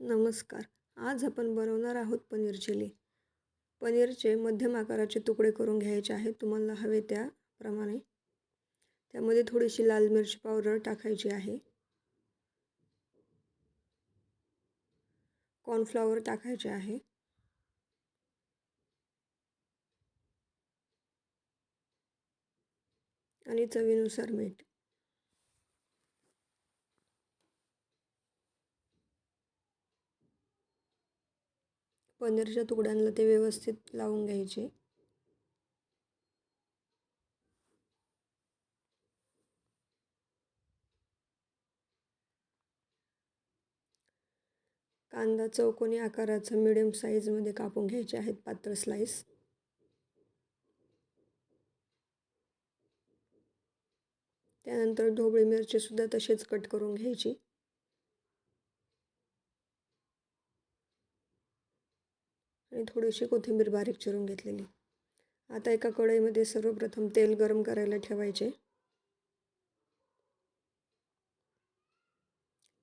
नमस्कार. आज आपण बनवणार आहोत पनीर चिली. पनीरचे मध्यम आकाराचे तुकडे करून घ्यायचे आहेत. तुम्हाला हवे त्याप्रमाणे त्यामध्ये थोडीशी लाल मिरची पावडर टाकायची आहे. कॉर्नफ्लॉवर टाकायचे आहे. आणि चवीनुसार मीठ. पनीरच्या तुकड्यांना ते व्यवस्थित लावून घ्यायचे. कांदा चौकोनी आकाराचा मिडियम साईजमध्ये कापून घ्यायचे आहेत पातळ स्लाईस त्यानंतर ढोबळी मिरचीसुद्धा तसेच कट करून घ्यायची. आणि थोडीशी कोथिंबीर बारीक चिरून घेतलेली. आता एका कढईमध्ये सर्वप्रथम तेल गरम करायला ठेवायचे.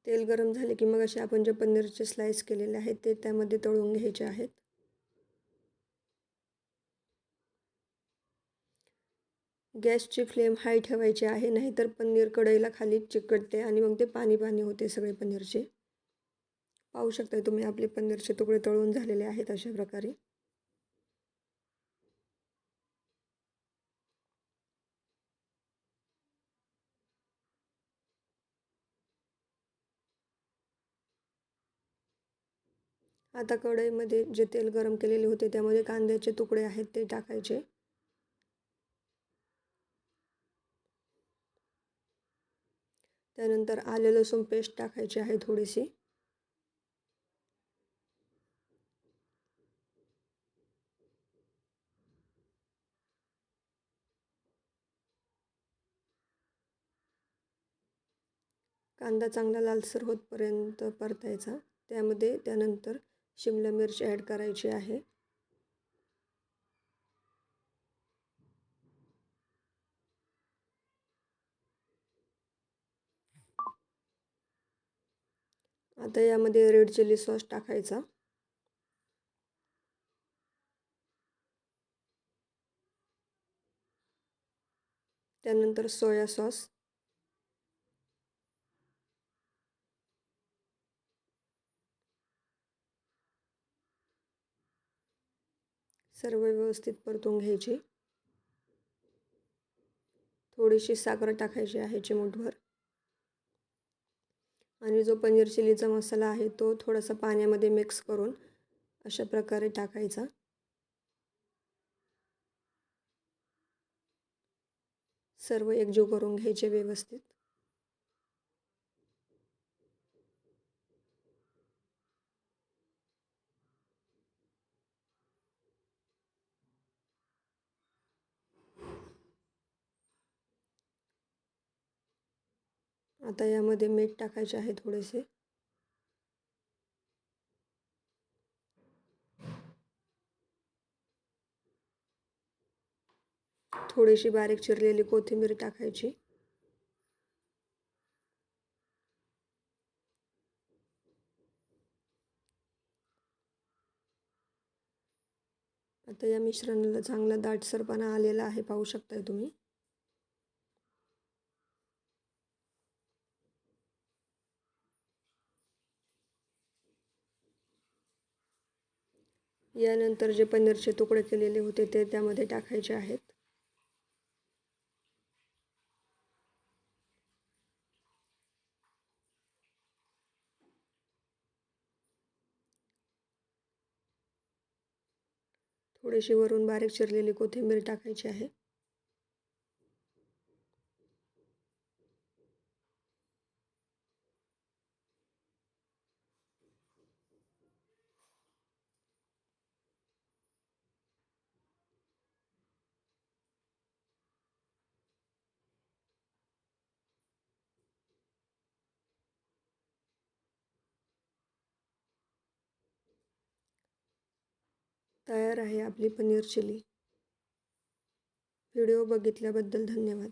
तेल गरम झाले की मग असे आपण जे पनीरचे स्लाइस केलेले आहेत ते त्यामध्ये तळून घ्यायचे आहेत. गॅसची फ्लेम हाय ठेवायची आहे नाहीतर पनीर कढईला खाली चिकटते आणि मग ते पाणी पाणी होते सगळे पनीरचे. पाहू शकता तुम्ही आपले पनीरचे तुकडे तळून झालेले आहेत अशा प्रकारे. आता कढईमध्ये जे तेल गरम केलेले होते त्यामध्ये कांद्याचे तुकडे आहेत ते टाकायचे. त्यानंतर आले लसूण पेस्ट टाकायची आहे थोडीशी. कांदा चांगला लालसर होतपर्यंत परतायचा. त्यामध्ये त्यानंतर शिमला मिरची ॲड करायची आहे. आता यामध्ये रेड चिली सॉस टाकायचा. त्यानंतर सोया सॉस. सर्व व्यवस्थित परतून घ्यायची. थोडीशी साखर टाकायची आहे चिमूटभर. आणि जो पनीर चिलीचा मसाला आहे तो थोडासा पाण्यामध्ये मिक्स करून अशा प्रकारे टाकायचा. सर्व एकजीव करून घ्यायचे व्यवस्थित. आता यामध्ये मीठ टाकायचे आहे थोडेसे. थोडीशी बारीक चिरलेली कोथिंबीर टाकायची. आता या मिश्रणाला चांगला दाटसरपणा आलेला आहे पाहू शकताय तुम्ही. यानंतर जे पनीरचे तुकडे केलेले होते ते त्यामध्ये टाकायचे आहेत. थोडीशी वरून बारीक चिरलेली कोथिंबीर टाकायची आहे. तयार आहे आपली पनीर चिली. व्हिडिओ बघितल्याबद्दल धन्यवाद.